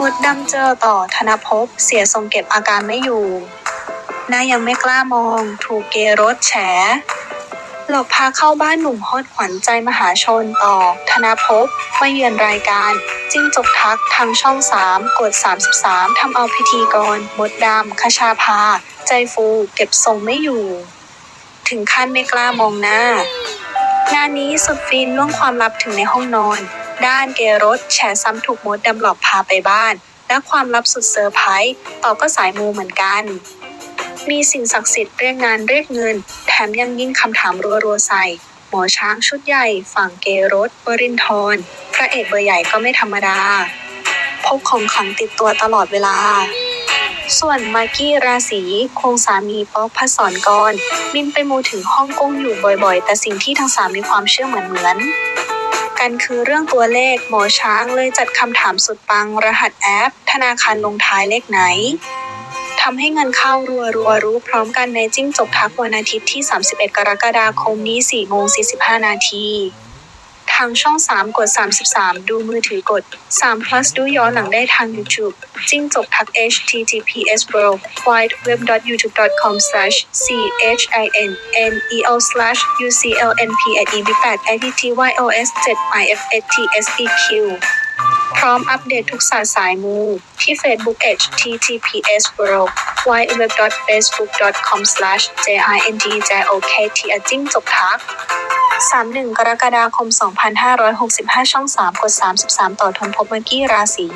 มดดำเจอต่อธนภพเสียทรงเก็บอาการไม่อยู่หน้ายังไม่กล้ามอง ถูกเกรถแฉ หลอกพาเข้าบ้านหนุ่มฮอตขวัญใจมหาชนต่อ ธนภพมาเยือนรายการ จิ้งจกทักทางช่อง 3 กด 33 ทำเอาพิธีกรมดดำคชาภา ใจฟูเก็บทรงไม่อยู่ ถึงขั้นไม่กล้ามองหน้างานนี้สุดฟินล่วงความลับถึงในห้องนอน ด้านเกรถแฉซ้ำถูกมดดำหลอกพาไปบ้าน และความลับสุดเซอร์ไพรส์ต่อก็สายมูเหมือนกัน มีสิ่งศักดิ์สิทธิ์เรียกงานเรียกเงิน แถมยังยิงคำถามรัวๆใส่หมอช้างชุดใหญ่ฝั่งเกรถวรินทร์พระเอกเบอร์ใหญ่ก็ไม่ธรรมดา พกของขังติดตัวตลอดเวลา ส่วนมากกี้ราศีคงสามีป๊อกพัศรกรบินไปมูถึงฮ่องกงอยู่บ่อยๆ แต่สิ่งที่ทั้งสามมีความเชื่อเหมือนเหมือน กันคือเรื่องตัวเลขหมอช้างเลยจัดคำถามสุดปังรหัสแอป ธนาคารลงท้ายเลขไหนทำให้เงินเข้ารัวรัวรู้พร้อมกันในจิ้งจกทักวันอาทิตย์ที่ 31 กรกฎาคมนี้4โมง45 นาที ทางช่อง 3 กด 33 ดูมือถือกด3 plus ดูย้อนหลังได้ทาง YouTube จิ้งจกทัก https world wide web youtube com slash c h i n n e o slash u c l n p at e b 8 a t t y o s 7 i f s t s e q พร้อมอัปเดตทุกสาสายมูที่ Facebook https world wide web facebook com slash j i n g j o k t จิ้งจกทัก 31 กรกฎาคม 2565 ช่อง 3 กด 33 ต่อทนพบเมื่อกี้ราศี